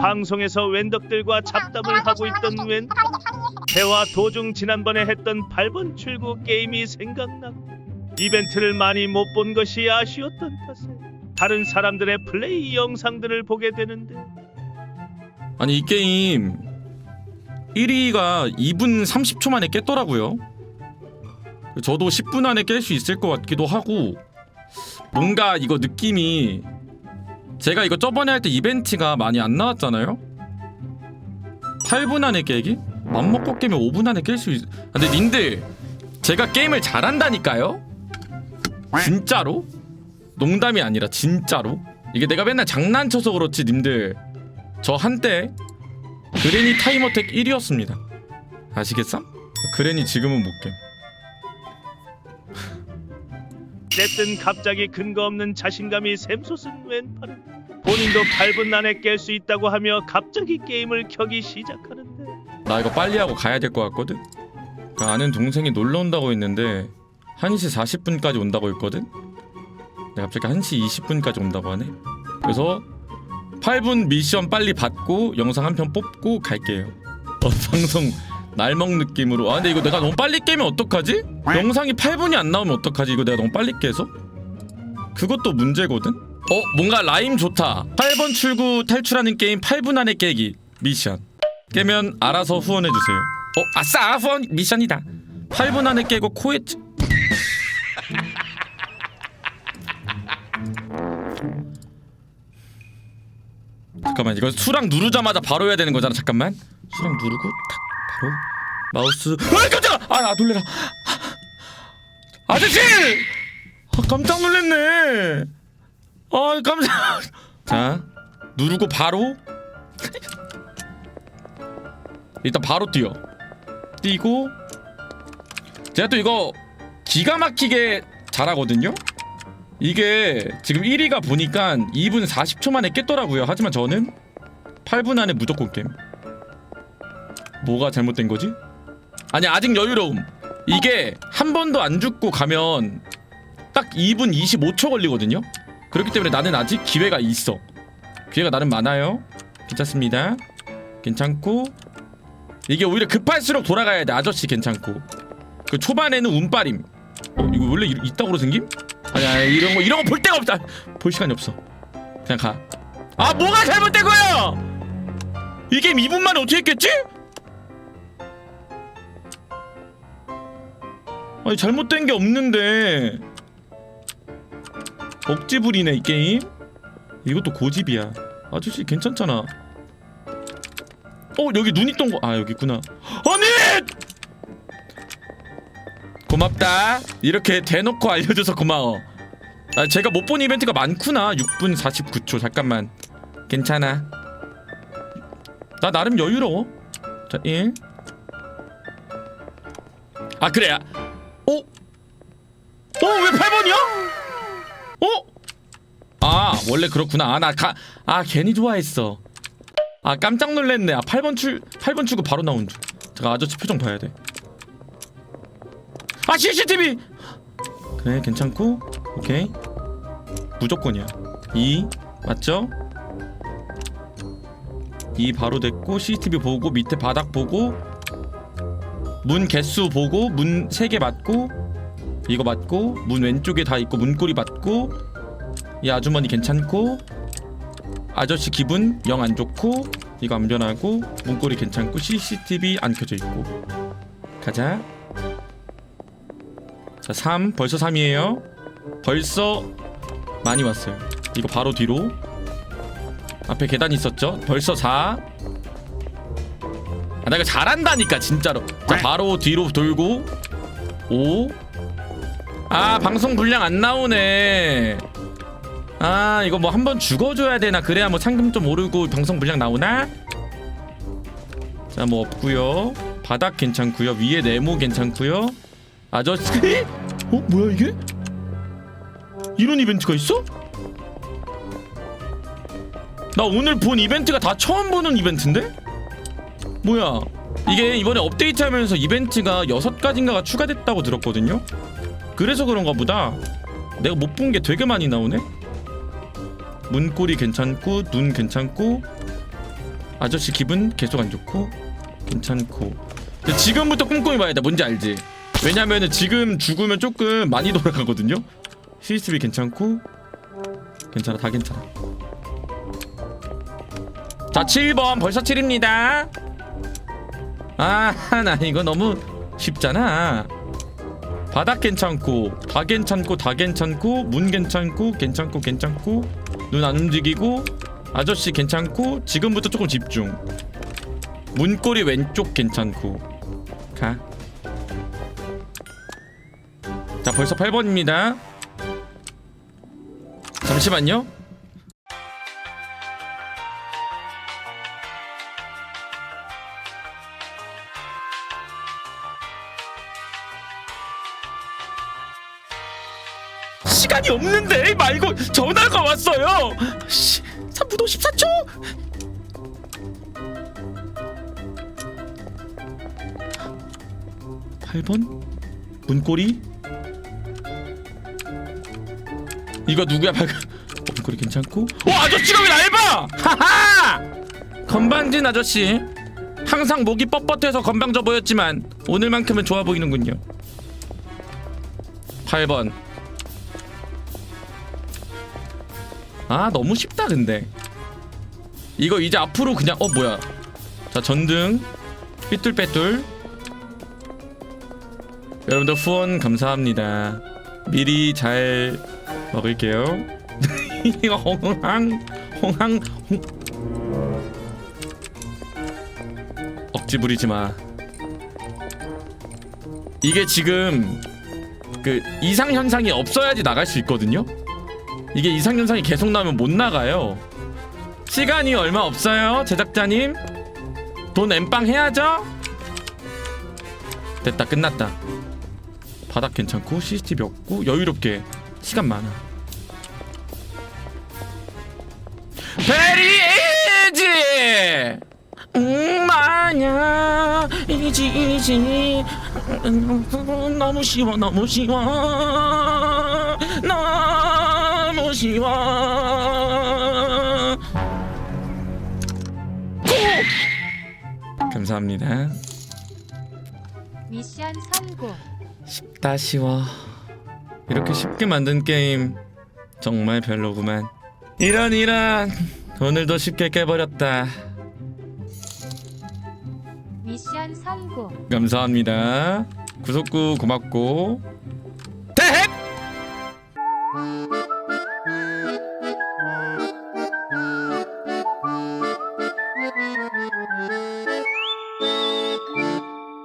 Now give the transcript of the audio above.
방송에서 웬덕들과 잡담을 하고 있던 웬 대화 도중 지난번에 했던 8번 출구 게임이 생각나 이벤트를 많이 못 본 것이 아쉬웠던 탓에 다른 사람들의 플레이 영상들을 보게 되는데 아니 이 게임 1위가 2분 30초 만에 깼더라고요. 저도 10분 안에 깰 수 있을 것 같기도 하고 뭔가 이거 느낌이 제가 이거 저번에 할 때 이벤트가 많이 안 나왔잖아요. 8분 안에 깨기? 맘먹고 깨면 5분 안에 깰 수 있... 아, 근데 님들 제가 게임을 잘한다니까요? 진짜로? 농담이 아니라 진짜로? 이게 내가 맨날 장난쳐서 그렇지 님들 저 한때 그레니 타임어택 1위였습니다. 아시겠어? 그레니 지금은 못 깨. 어쨌든 갑자기 근거 없는 자신감이 샘솟은 왼팔은 본인도 8분 안에 깰 수 있다고 하며 갑자기 게임을 켜기 시작하는데 나 이거 빨리 하고 가야 될 것 같거든. 그 아는 동생이 놀러 온다고 했는데 1시 40분까지 온다고 했거든. 내가 갑자기 1시 20분까지 온다고 하네. 그래서 8분 미션 빨리 받고 영상 한 편 뽑고 갈게요. 어, 방송 날먹 느낌으로. 아 근데 이거 내가 너무 빨리 깨면 어떡하지? 영상이 8분이 안 나오면 어떡하지? 이거 내가 너무 빨리 깨서? 그것도 문제거든. 어 뭔가 라임 좋다. 8번 출구 탈출하는 게임 8분 안에 깨기 미션. 깨면 알아서 후원해 주세요. 어 아싸 후원 미션이다. 8분 안에 깨고 코에 찌- 잠깐만 이거 수랑 누르자마자 바로 해야 되는 거잖아. 잠깐만 수랑 누르고 탁 마우스. 아 깜짝아! 아, 아 놀래라. 아저씨! 아, 깜짝 놀랐네. 아 깜짝. 자 누르고 바로 일단 바로 뛰어. 뛰고 제가 또 이거 기가 막히게 잘하거든요. 이게 지금 1위가 보니까 2분 40초 만에 깼더라고요. 하지만 저는 8분 안에 무조건 깸. 뭐가 잘못된 거지? 아니 아직 여유로움. 이게 한 번도 안 죽고 가면 딱 2분 25초 걸리거든요. 그렇기 때문에 나는 아직 기회가 있어. 기회가 나름 많아요. 괜찮습니다. 괜찮고 이게 오히려 급할수록 돌아가야 돼. 아저씨 괜찮고. 그 초반에는 운빨임. 어 이거 원래 이, 이따구로 생김? 아니 아니 이런 거 이런 거 볼 데가 없다. 볼 시간이 없어. 그냥 가. 아 뭐가 잘못된 거야? 이 게임 2분 만에 어떻게 했겠지? 아니 잘못된 게 없는데 억지 부리네 이 게임. 이것도 고집이야. 아저씨 괜찮잖아. 어 여기 눈 있던 거. 아 여기 있구나. 아니! 고맙다. 이렇게 대놓고 알려줘서 고마워. 아 제가 못 본 이벤트가 많구나. 6분 49초. 잠깐만. 괜찮아. 나 나름 여유로워. 자 1. 아 그래. 어? 어왜 8번이야? 어? 아 원래 그렇구나. 아 나 가. 아 괜히 좋아했어. 아 깜짝 놀랐네. 아 8번 출 8번 출구 바로 나온 줄. 제가 아저씨 표정 봐야 돼. 아 CCTV. 그래 괜찮고 오케이 무조건이야. 2 맞죠? 2 바로 됐고 CCTV 보고 밑에 바닥 보고 문 개수 보고 문 3개 맞고 이거 맞고 문 왼쪽에 다 있고 문고리 맞고 이 아주머니 괜찮고 아저씨 기분 영 안 좋고 이거 안 변하고 문고리 괜찮고 CCTV 안 켜져 있고. 가자. 자 3 벌써 3이에요. 벌써 많이 왔어요. 이거 바로 뒤로. 앞에 계단 있었죠? 벌써 4 아, 나 이거 잘한다니까 진짜로. 자 바로 뒤로 돌고 5 아 방송 분량 안 나오네 아 이거 뭐 한 번 죽어줘야 되나 그래야 뭐 상금 좀 오르고 방송 분량 나오나? 자 뭐 없고요 바닥 괜찮고요 위에 네모 괜찮고요 아저씨 어 뭐야 이게? 이런 이벤트가 있어? 나 오늘 본 이벤트가 다 처음 보는 이벤트인데? 뭐야 이게 이번에 업데이트하면서 이벤트가 여섯 가지인가가 추가됐다고 들었거든요 그래서 그런가 보다. 내가 못 본 게 되게 많이 나오네. 문고리 괜찮고 눈 괜찮고 아저씨 기분 계속 안 좋고 괜찮고. 지금부터 꼼꼼히 봐야 돼 뭔지 알지? 왜냐면은 지금 죽으면 조금 많이 돌아가거든요? CCTV 괜찮고 괜찮아 다 괜찮아. 자 7번 벌써 7입니다. 아나 이거 너무 쉽잖아 바닥 괜찮고 다 괜찮고 다 괜찮고 문 괜찮고 괜찮고 괜찮고 눈 안 움직이고 아저씨 괜찮고 지금부터 조금 집중. 문고리 왼쪽 괜찮고. 가. 자 벌써 8번입니다. 잠시만요 시간이 없는데 말고 전화가 왔어요. 씨, 3분도 14초? 팔 번? 문고리? 이거 누구야 발어 문고리 괜찮고? 어 아저씨가 왜 날 봐! 하하! 건방진 아저씨. 항상 목이 뻣뻣해서 건방져 보였지만 오늘만큼은 좋아 보이는군요. 8번 아 너무 쉽다 근데. 이거 이제 앞으로 그냥 어 뭐야. 자 전등. 삐뚤빼뚤. 여러분들 후원 감사합니다. 미리 잘 먹을게요. 홍항 홍항 홍. 억지 부리지 마. 이게 지금 그 이상 현상이 없어야지 나갈 수 있거든요 이게 이상 현상이 계속 나면 못 나가요. 시간이 얼마 없어요, 제작자님. 돈 엠빵 해야죠. 됐다, 끝났다. 바닥 괜찮고 CCTV 없고 여유롭게 시간 많아. 베리에이지. 음, 마냐 이지 이지 음, 너무 쉬워 너무 쉬워 너 고! 감사합니다 미션 성공. 쉽다 쉬워 이렇게 쉽게 만든 게임 정말 별로구만 이런 이런 오늘도 쉽게 깨버렸다 미션 성공. 감사합니다. 구독구 고맙고